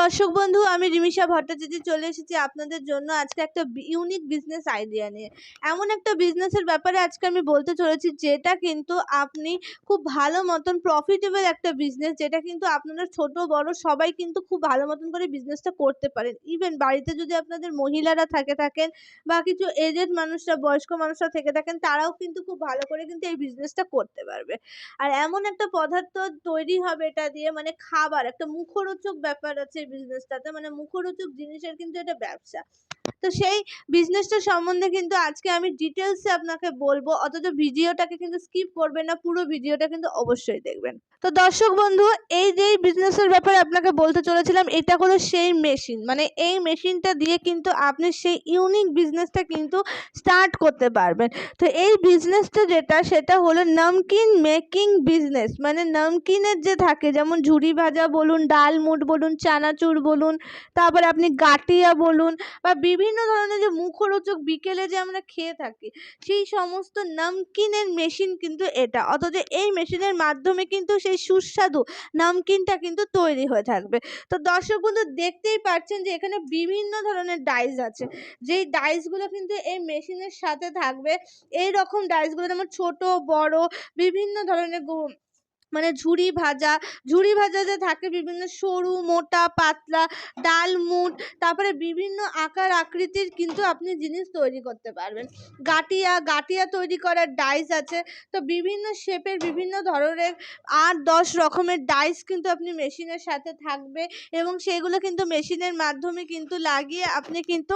দর্শক বন্ধু, আমি রিমিশা ভট্টাচার্য চলে এসেছি আপনাদের জন্য আজকে একটা ইউনিক বিজনেস আইডিয়া নিয়ে। এমন একটা বিজনেসের ব্যাপারে আজকে আমি বলতে চলেছি যেটা কিন্তু আপনি খুব ভালো মতন প্রফিটেবল একটা বিজনেস যেটা কিন্তু আপনারা ছোট, বড় সবাই কিন্তু খুব ভালো মতন করে বিজনেসটা করতে পারেন। ইভেন বাড়িতে যদি আপনাদের মহিলারা থাকে থাকেন বা কিছু এজেড মানুষরা, বয়স্ক মানুষরা থেকে থাকেন, তারাও কিন্তু খুব ভালো করে কিন্তু এই বিজনেসটা করতে পারবে। আর এমন একটা পদার্থ তৈরি হবে এটা দিয়ে মানে খাবার, একটা মুখরোচক ব্যাপার আছে এই বিজনেসটাতে মানে মুখরোচক জিনিসের কিন্তু এটা ব্যবসা। তো সেই বিজনেসটা সম্বন্ধে কিন্তু আজকে আমি ডিটেলসে আপনাকে বলব, অথচ ভিডিওটাকে কিন্তু স্কিপ করবেন না, পুরো ভিডিওটা কিন্তু অবশ্যই দেখবেন। তো দর্শক বন্ধু, এই যে বিজনেসের ব্যাপারে আপনাকে বলতে চলেছিলাম, এটা হলো সেই মেশিন মানে এই মেশিনটা দিয়ে কিন্তু আপনি সেই ইউনিক বিজনেসটা কিন্তু স্টার্ট করতে পারবেন। তো এই বিজনেসটা যেটা, সেটা হলো নামকিন মেকিং বিজনেস মানে নামকিনের যে থাকে, যেমন ঝুড়ি ভাজা বলুন, ডাল মুট বলুন চানাচুর বলুন, তারপরে আপনি গাটিয়া বলুন বা বিভিন্ন ধরনের যে মুখরোচক বিকেলে যে আমরা খেয়ে থাকি, সেই সমস্ত নামকিনের মেশিন কিন্তু এটা। অথচ এই মেশিনের মাধ্যমে কিন্তু সেই সুস্বাদু নামকিনটা কিন্তু তৈরি হয়ে থাকবে। তো দর্শক বন্ধু, দেখতেই পাচ্ছেন যে এখানে বিভিন্ন ধরনের ডাইস আছে। যেই ডাইসগুলো কিন্তু এই মেশিনের সাথে থাকবে এই রকম ডাইসগুলো যেমন ছোট, বড়, বিভিন্ন ধরনের মানে ঝুরি ভাজা ঝুরি ভাজাতে থাকে বিভিন্ন সরু, মোটা, পাতলা, ডাল, মুট, তারপরে বিভিন্ন আকার আকৃতির কিন্তু আপনি জিনিস তৈরি করতে পারবেন। গাটিয়া গাটিয়া তৈরি করার ডাইস আছে। তো বিভিন্ন শেপের বিভিন্ন ধরনের আট, দশ রকমের ডাইস কিন্তু আপনি মেশিনের সাথে থাকবে এবং সেগুলো কিন্তু মেশিনের মাধ্যমে কিন্তু লাগিয়ে আপনি কিন্তু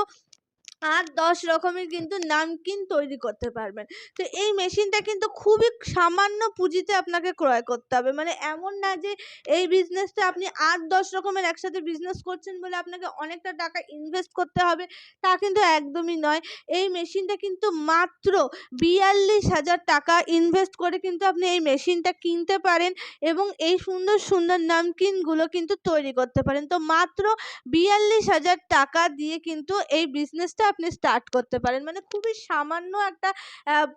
আট দশ রকমের কিন্তু নামকিন তৈরি করতে পারবেন। তো এই মেশিনটা কিন্তু খুবই সামান্য পুঁজিতে আপনাকে ক্রয় করতে হবে। মানে এমন না যে এই বিজনেসটা আপনি আট, দশ রকমের একসাথে বিজনেস করছেন বলে আপনাকে অনেকটা টাকা ইনভেস্ট করতে হবে, তা কিন্তু একদমই নয়। এই মেশিনটা কিন্তু মাত্র বিয়াল্লিশ হাজার টাকা ইনভেস্ট করে কিন্তু আপনি এই মেশিনটা কিনতে পারেন এবং এই সুন্দর সুন্দর নামকিনগুলো কিন্তু তৈরি করতে পারেন। তো মাত্র বিয়াল্লিশ হাজার টাকা দিয়ে কিন্তু এই বিজনেসটা আপনি স্টার্ট করতে পারেন। মানে খুবই সামান্য একটা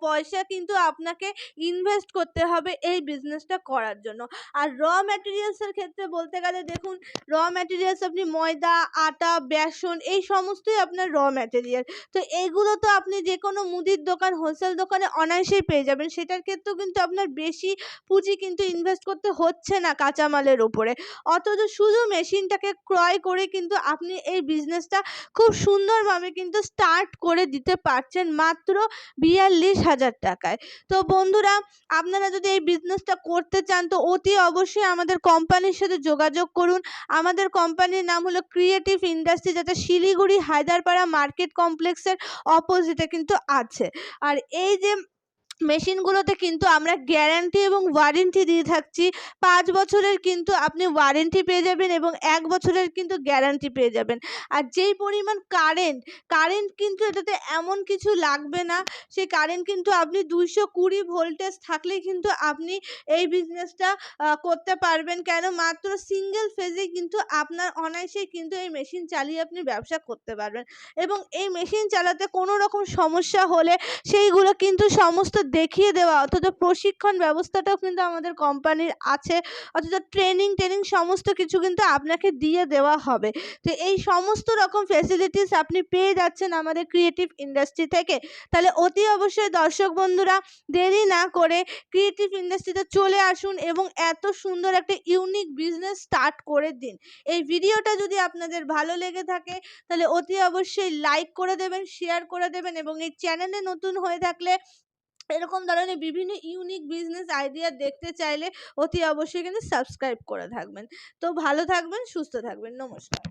পয়সা কিন্তু আপনাকে ইনভেস্ট করতে হবে এই বিজনেসটা করার জন্য। আর র ম্যাটেরিয়ালসের ক্ষেত্রে বলতে গেলে দেখুন র ম্যাটেরিয়ালস আপনি ময়দা, আটা, বেসন এই সমস্তই আপনার র ম্যাটেরিয়াল তো এইগুলো তো আপনি যে কোনো মুদির দোকান হোলসেল দোকানে অনায়াসেই পেয়ে যাবেন। সেটার ক্ষেত্রেও কিন্তু আপনার বেশি পুঁজি কিন্তু ইনভেস্ট করতে হচ্ছে না কাঁচামালের ওপরে অথচ শুধু মেশিনটাকে ক্রয় করে কিন্তু আপনি এই বিজনেসটা খুব সুন্দরভাবে কিন্তু স্টার্ট করে দিতে পারছেন মাত্র বিয়াল্লিশ হাজার টাকায়। তো বন্ধুরা, আপনারা যদি এই বিজনেসটা করতে চান, তো অতি অবশ্যই আমাদের কোম্পানির সাথে যোগাযোগ করুন। আমাদের কোম্পানির নাম হলো ক্রিয়েটিভ ইন্ডাস্ট্রি যেটা শিলিগুড়ি হায়দারপাড়া মার্কেট কমপ্লেক্সের অপোজিটে কিন্তু আছে। আর এই যে মেশিনগুলোতে কিন্তু আমরা গ্যারান্টি এবং ওয়ারেন্টি দিয়ে থাকছি। পাঁচ বছরের কিন্তু আপনি ওয়ারেন্টি পেয়ে যাবেন এবং এক বছরের কিন্তু গ্যারান্টি পেয়ে যাবেন। আর যেই পরিমাণ কারেন্ট কারেন্ট কিন্তু এটাতে এমন কিছু লাগবে না, সেই কারেন্ট কিন্তু আপনি দুইশো কুড়ি ভোল্টেজ থাকলেই কিন্তু আপনি এই বিজনেসটা করতে পারবেন। কেন? মাত্র সিঙ্গেল ফেজেই কিন্তু আপনার অনায়াসেই কিন্তু এই মেশিন চালিয়ে আপনি ব্যবসা করতে পারবেন। এবং এই মেশিন চালাতে কোনো রকম সমস্যা হলে সেইগুলো কিন্তু সমস্ত দেখিয়ে দেওয়া, অথচ প্রশিক্ষণ ব্যবস্থাটাও কিন্তু আমাদের কোম্পানির আছে, অথচ ট্রেনিং ট্রেনিং সমস্ত কিছু কিন্তু আপনাকে দিয়ে দেওয়া হবে। তো এই সমস্ত রকম ফেসিলিটিস আপনি পেয়ে যাচ্ছেন আমাদের ক্রিয়েটিভ ইন্ডাস্ট্রি থেকে। তাহলে অতি অবশ্যই দর্শক বন্ধুরা, দেরি না করে ক্রিয়েটিভ ইন্ডাস্ট্রিতে চলে আসুন এবং এত সুন্দর একটা ইউনিক বিজনেস স্টার্ট করে দিন। এই ভিডিওটা যদি আপনাদের ভালো লেগে থাকে, তাহলে অতি অবশ্যই লাইক করে দেবেন শেয়ার করে দেবেন এবং এই চ্যানেলে নতুন হয়ে থাকলে এরকম ধরনের বিভিন্ন ইউনিক বিজনেস আইডিয়া দেখতে চাইলে অতি অবশ্যই কিন্তু সাবস্ক্রাইব করে থাকবেন। তো ভালো থাকবেন, সুস্থ থাকবেন। নমস্কার।